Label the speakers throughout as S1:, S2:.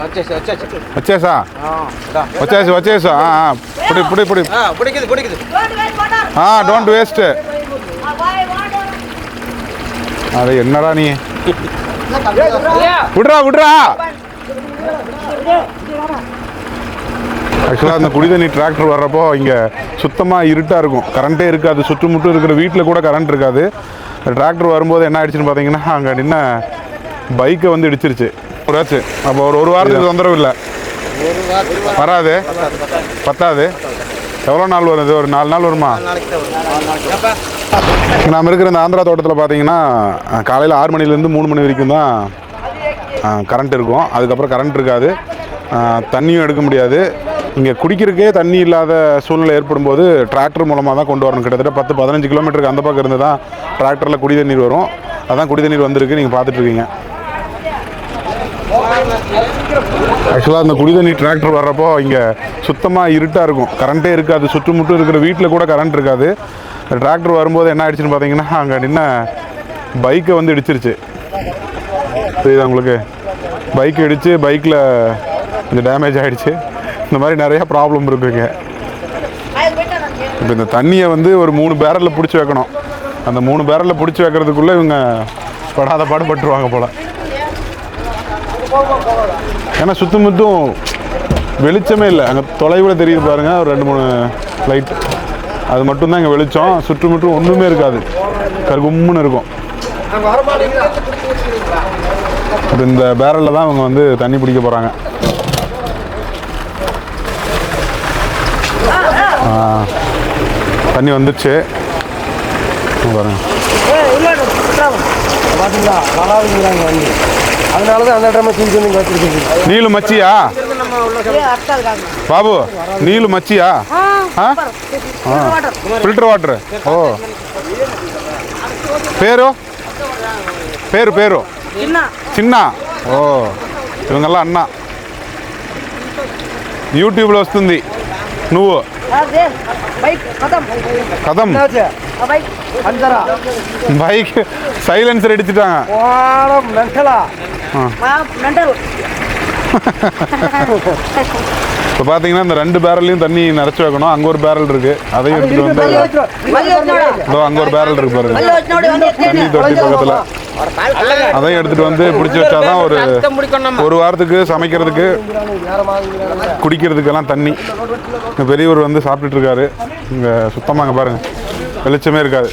S1: వచ్చేసి వచ్చేసి
S2: వచ్చేసా
S1: ఆ, దా.
S2: వచ్చేసి వచ్చేసా ఇప్పుడు ఇప్పుడు ఇప్పుడు
S1: ఆ, పుడికిది పుడికిది
S2: డోంట్ వేస్ట్ அது என்னடா நீ விட்றா விட்றா ஆக்சுவலாக அந்த குடி தண்ணி டிராக்டர் வர்றப்போ இங்கே சுத்தமாக இருட்டாக இருக்கும் கரண்ட்டே இருக்காது சுற்றுமுட்டும் இருக்கிற வீட்டில் கூட கரண்ட் இருக்காது டிராக்டர் வரும்போது என்ன ஆயிடுச்சுன்னு பார்த்தீங்கன்னா அங்கே நின்ன பைக்கை வந்து இடிச்சிருச்சு ஒராச்சு அப்போ ஒரு ஒரு வாரத்துக்கு தொந்தரவு இல்லை. வராது. பத்தாது. எவ்வளோ நாள் வரும் இது? ஒரு நாலு நாள் வருமா?
S1: நம்ம
S2: நாம் இருக்கிற இந்த ஆந்திரா தோட்டத்தில் பார்த்தீங்கன்னா காலையில் ஆறு மணிலேருந்து மூணு மணி வரைக்கும் தான் கரண்ட் இருக்கும். அதுக்கப்புறம் கரண்ட் இருக்காது. தண்ணியும் எடுக்க முடியாது. இங்கே குடிக்கிறதுக்கே தண்ணி இல்லாத சூழ்நிலை ஏற்படும் போது டிராக்டர் மூலமாக தான் கொண்டு வரணும். கிட்டத்தட்ட பத்து பதினஞ்சு கிலோமீட்டருக்கு அந்த பக்கம் இருந்து தான் டிராக்டரில் குடி தண்ணீர் வரும். அதான் குடி தண்ணீர் வந்திருக்கு நீங்கள் பார்த்துட்ருக்கீங்க ஆக்சுவலாக அந்த குடி தண்ணி டிராக்டர் வர்றப்போ இங்கே சுத்தமாக இருட்டாக இருக்கும். கரண்ட்டே இருக்காது. சுற்றுமுட்டும் இருக்கிற வீட்டில் கூட கரண்ட் இருக்காது. டிராக்டர் வரும்போது என்ன ஆயிடுச்சுன்னு பார்த்தீங்கன்னா அங்கே நின்ன பைக்கை வந்து இடிச்சிருச்சு. புரியுதா உங்களுக்கு? பைக் இடித்து பைக்கில் கொஞ்சம் டேமேஜ் ஆகிடுச்சு இந்த மாதிரி நிறையா ப்ராப்ளம் இருக்குங்க. இப்போ இந்த தண்ணியை வந்து ஒரு மூணு பேரலில் பிடிச்சி வைக்கணும். அந்த மூணு பேரலில் பிடிச்சி வைக்கிறதுக்குள்ளே இவங்க படாத பாடுபட்டுருவாங்க போல். ஏன்னா சுத்தம் முத்தும் வெளிச்சமே இல்லை. அங்கே தொலைவில் தெரியுது பாருங்க. ஒரு ரெண்டு மூணு லைட் அது மட்டும்தான் இங்கே வெளிச்சம். சுற்றுமுற்றும் ஒன்றுமே இருக்காது. கருகும்முன்னு இருக்கும். இப்போ இந்த பேரலில் தான் அவங்க வந்து தண்ணி பிடிக்க போகிறாங்க தண்ணி வந்துடுச்சு பாருங்கள் பாருங்க
S3: பார்த்தீங்களா வராதுங்கிறாங்க வண்டி அதனால தான் அந்த இடமா தூக்கி வந்து இங்கே வச்சிருக்கீங்க
S2: நீலு மச்சியா బాబు నీళ్ళు మచ్చియా ఫిల్టర్ వాటర్ ఓ పేరు పేరు పేరు చిన్న ఓ ఇవంగల్లా అన్న యూట్యూబ్లో వస్తుంది నువ్వు కథం
S3: பைக் சைலன்சர்
S4: அடிச்சுட்டாங்க
S2: இப்போ பார்த்தீங்கன்னா இந்த ரெண்டு பேரல்லையும் தண்ணி நிறச்சி வைக்கணும். அங்கே ஒரு பேரல் இருக்கு. அதையும் எடுத்துட்டு வந்து இதோ அங்கே ஒரு பேரல் இருக்கு பாருங்க. தண்ணி தொட்டி பக்கத்தில். அதையும் எடுத்துட்டு வந்து பிடிச்சி வச்சாதான் ஒரு ஒரு வாரத்துக்கு சமைக்கிறதுக்கு குடிக்கிறதுக்கெல்லாம் தண்ணி. பெரியவர் வந்து சாப்பிட்டுட்டு இருக்காரு. இங்கே சுத்தமாக பாருங்கள் வெளிச்சமே இருக்காது.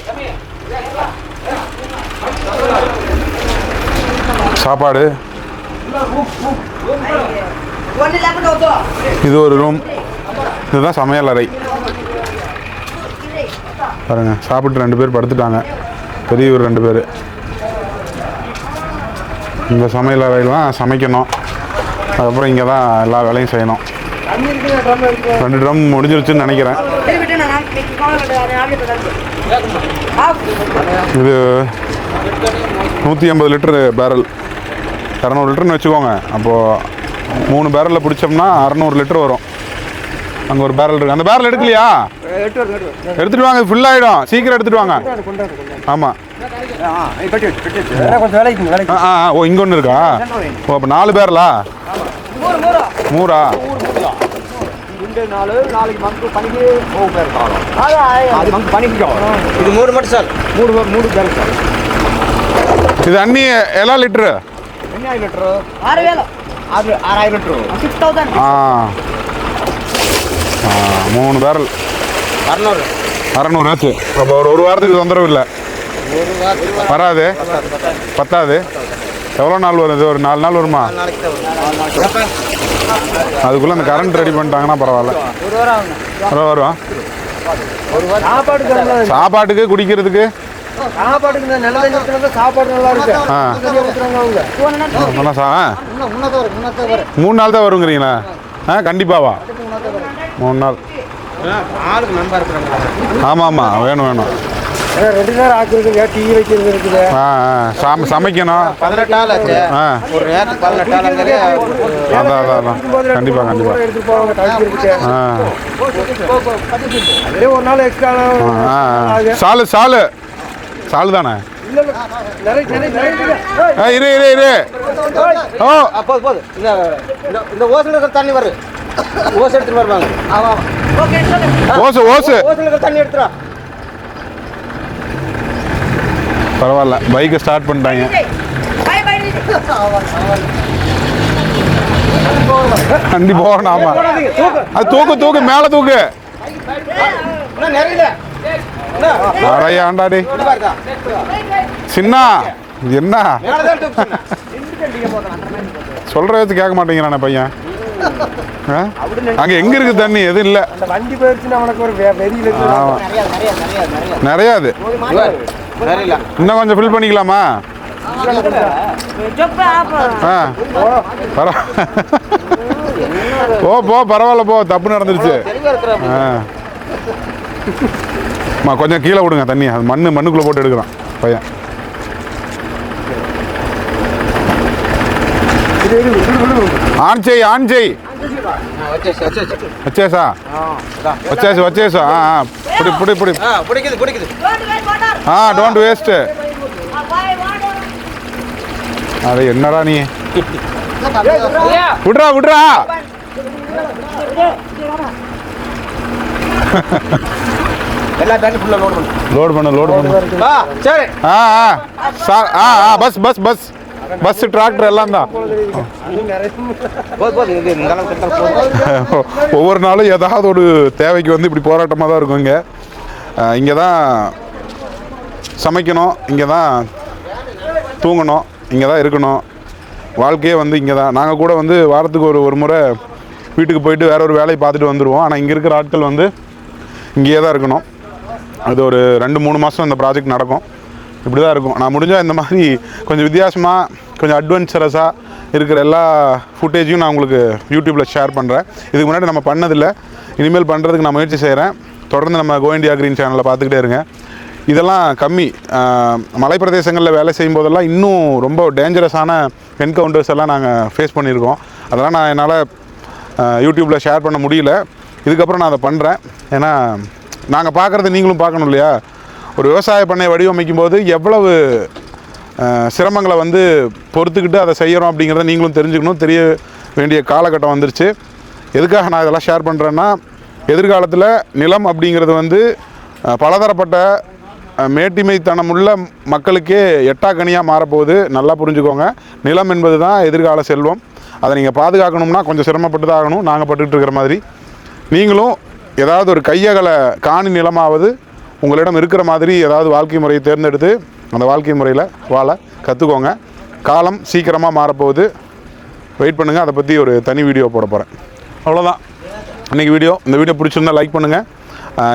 S2: சாப்பாடு. இது ஒரு ரூம் இதுதான் சமையல் அறை. பாருங்க சாப்பிட்டு ரெண்டு பேர் படுத்துட்டாங்க. பெரிய பெரியவர் ரெண்டு பேர். இந்த சமையல் தான் சமைக்கணும். அதுக்கப்புறம் இங்கே தான் எல்லா வேலையும் செய்யணும். ரெண்டு ட்ரம் முடிஞ்சிருச்சுன்னு நினைக்கிறேன். இது நூற்றி ஐம்பது லிட்டரு பேரல் இரநூறு லிட்டர்னு வச்சுக்கோங்க. அப்போது மூணு பேரலில் பிடிச்சோம்னா அறநூறு லிட்டர் வரும். அங்கே ஒரு பேரல் இருக்குது அந்த பேரல் எடுக்கலையா? எடுத்துகிட்டு வாங்க ஃபில் ஆகிடும் சீக்கிரம் எடுத்துகிட்டு வாங்க. ஆமாம் ஆ ஓ இங்கே ஒன்று இருக்கா? ஓ அப்போ நாலு பேரலா மூரா
S3: நாலு நாளைக்கு மங்கு பணிக்கு போக பேர் அது மங்கு பணிக்கு
S1: இது மூணு மட்டும் சார்
S3: மூணு பேர் மூணு பேர் சார்
S2: இது அண்ணி எல்லா லிட்டரு
S3: என்ன லிட்டரு
S4: ಆರು ವೇಲು
S3: அது ஆறாயிரம் லிட்டரு
S4: ಸಿಕ್ಸ್ ತೌಸಂಡ್
S2: ஆ ஆ மூணு பேரல்
S1: அறநூறு
S2: அறநூறு ஆச்சு அப்போ ஒரு ஒரு வாரத்துக்கு தொந்தரவு இல்லை
S1: ஒரு வாரத்துக்கு
S2: வராது பத்தாது எவ்வளோ நாள் வரும் இது ஒரு நாலு நாள் வருமா? அதுக்குள்ளே அந்த கரண்ட் ரெடி பண்ணிட்டாங்கன்னா பரவாயில்ல. வரும் சாப்பாட்டுக்கு குடிக்கிறதுக்கு. மூணு நாள் தான் வருங்கிறீங்களா? ஆ கண்டிப்பாவா மூணு நாள். ஆமாம் ஆமாம் வேணும் வேணும்.
S3: ரெண்டு நேரம் ஆக்குறதுங்க டீ வைக்கிறது இருக்குது.
S2: ஆ ஆ சம சமைக்கணும்.
S1: பதினெட்டு ஆள் ஆச்சு
S2: ஆ.
S1: ஒரு நேரத்துக்கு
S2: அதான் அதான் அதான். கண்டிப்பாக கண்டிப்பாக
S3: எடுத்துட்டு போவாங்க
S2: ஆ.
S3: அதே ஒரு நாள் எக்ஸ்ட்ரா
S2: ஆ, ஆ சாலு சாலு. சாலு தானே?
S3: இல்ல இல்ல. நிறைய நிறைய நிறைய ஏய்,
S2: ஆ இரு இரு இரு. ஓ.
S1: ஆ, போதும் போதும் இந்த இந்த- ஓசில் இருக்கிற தண்ணி வரு. ஓசை எடுத்துட்டு வருவாங்க.
S2: ஓசு ஓசு.
S1: ஓசில் இருக்கிற தண்ணி எடுத்துரும்
S2: பரவாயில்ல. பைக்கை ஸ்டார்ட் பண்ணிட்டாங்க. வண்டி போகணும் ஆமா. அது தூக்கு தூக்கு மேலே தூக்கு. ஆண்டாடி. சின்ன என்ன. சொல்ற வச்சு கேட்க மாட்டேங்கிறானே பையன்? அங்க எங்க இருக்கு தண்ணி? எதுவும் இல்ல.
S3: வண்டி போயிருச்சுன்னா அவனுக்கு
S2: இன்னும் கொஞ்சம் ஃபில் பண்ணிக்கலாமா? ஆ பர போ போ பரவாயில்ல போ தப்பு நடந்துருச்சு. ஆ. அம்மா கொஞ்சம் கீழே விடுங்க தண்ணி. அது மண்ணு மண்ணுக்குள்ளே போட்டு எடுக்கிறான் பையன். ஆன் செய் ஆன் செய். வச்சேசா. வச்சேசு வச்சேசா. ஆ ஆ. பிடி பிடி பிடி.
S1: ஆ பிடிக்குது பிடிக்குது.
S2: ஆ டோன்ட் வேஸ்ட்டு. அது என்னடா நீ? விட்றா விட்றா.
S1: லோடு பண்ணு.
S2: லோடு பண்ணு
S1: ஆ சரி.
S2: ஆ ஆ. சார் ஆ ஆ. Bus bus bus. Bus tractor எல்லாம் தான். ஒவ்வொரு நாளும் ஏதாவது ஒரு தேவைக்கு வந்து இப்படி போராட்டமாக தான் இருக்கும் இங்கே. இங்கே தான் சமைக்கணும் இங்கே தான் தூங்கணும் இங்கே தான் இருக்கணும். வாழ்க்கையே வந்து இங்கே தான். நாங்கள் கூட வந்து வாரத்துக்கு ஒரு ஒரு முறை வீட்டுக்கு போயிட்டு வேற ஒரு வேலையை பார்த்துட்டு வந்துடுவோம் ஆனால் இங்கே இருக்கிற ஆட்கள் வந்து இங்கேயே தான் இருக்கணும். அது ஒரு ரெண்டு மூணு மாதம் இந்த ப்ராஜெக்ட் நடக்கும். இப்படி தான் இருக்கும். நான் முடிஞ்சால் இந்த மாதிரி கொஞ்சம் வித்தியாசமாக கொஞ்சம் அட்வென்ச்சரஸாக இருக்கிற எல்லா ஃபுட்டேஜையும் நான் உங்களுக்கு யூடியூப்பில் ஷேர் பண்ணுறேன் இதுக்கு முன்னாடி நம்ம பண்ணதில்லை. இனிமேல் பண்ணுறதுக்கு நான் முயற்சி செய்கிறேன் தொடர்ந்து நம்ம கோ இண்டியா க்ரீன் சேனலில் பார்த்துக்கிட்டே இருங்க. இதெல்லாம் கம்மி. மலைப்பிரதேசங்களில் வேலை செய்யும் போதெல்லாம் இன்னும் ரொம்ப டேஞ்சரஸான என்கவுண்டர்ஸ் எல்லாம் நாங்கள் ஃபேஸ் பண்ணியிருக்கோம். அதெல்லாம் நான் என்னால் யூடியூப்பில் ஷேர் பண்ண முடியல. இதுக்கப்புறம் நான் அதை பண்ணுறேன் ஏன்னா நாங்கள் பார்க்குறது நீங்களும் பார்க்கணும் இல்லையா? ஒரு விவசாய பண்ணை வடிவமைக்கும் போது எவ்வளவு சிரமங்களை வந்து பொறுத்துக்கிட்டு அதை செய்கிறோம் அப்படிங்கிறத நீங்களும் தெரிஞ்சுக்கணும். தெரிய வேண்டிய காலகட்டம் வந்துருச்சு. எதுக்காக நான் இதெல்லாம் ஷேர் பண்ணுறேன்னா எதிர்காலத்தில் நிலம் அப்படிங்கிறது வந்து பலதரப்பட்ட மேட்டிமைத்தனம் உள்ள மக்களுக்கே எட்டாக்கனியாக மாறப்போகுது. நல்லா புரிஞ்சுக்கோங்க. நிலம் என்பது தான் எதிர்கால செல்வம். அதை நீங்கள் பாதுகாக்கணும்னா கொஞ்சம் சிரமப்பட்டு தான் ஆகணும். நாங்கள் பட்டுக்கிட்டு இருக்கிற மாதிரி. நீங்களும் ஏதாவது ஒரு கையகலை காணி நிலமாவது உங்களிடம் இருக்கிற மாதிரி ஏதாவது வாழ்க்கை முறையை தேர்ந்தெடுத்து அந்த வாழ்க்கை முறையில் வாழ கற்றுக்கோங்க காலம் சீக்கிரமாக மாறப்போகுது. வெயிட் பண்ணுங்கள் அதை பற்றி ஒரு தனி வீடியோ போட போகிறேன் அவ்வளோதான் இன்றைக்கி வீடியோ இந்த வீடியோ பிடிச்சிருந்தா லைக் பண்ணுங்கள்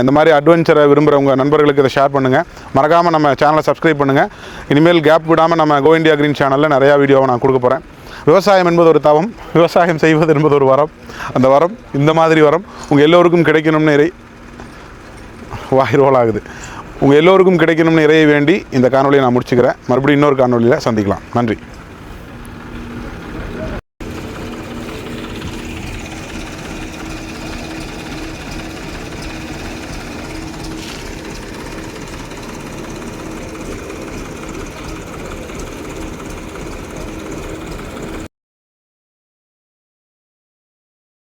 S2: இந்த மாதிரி அட்வென்ச்சரை விரும்புகிறவங்க நண்பர்களுக்கு இதை ஷேர் பண்ணுங்கள் மறக்காமல் நம்ம சேனலை சப்ஸ்கிரைப் பண்ணுங்கள் இனிமேல் கேப் விடாமல் நம்ம கோ இண்டியா க்ரீன் சேனலில் நிறையா வீடியோவை நான் கொடுக்க போகிறேன் விவசாயம் என்பது ஒரு தவம். விவசாயம் செய்வது என்பது ஒரு வரம். அந்த வரம் இந்த மாதிரி வரம் உங்கள் எல்லோருக்கும் கிடைக்கணும்னு இறை வாய் ஆகுது உங்கள் எல்லோருக்கும் கிடைக்கணும்னு இறைய வேண்டி இந்த காணொலியை நான் முடிச்சுக்கிறேன். மறுபடியும் இன்னொரு காணொலியில் சந்திக்கலாம். நன்றி.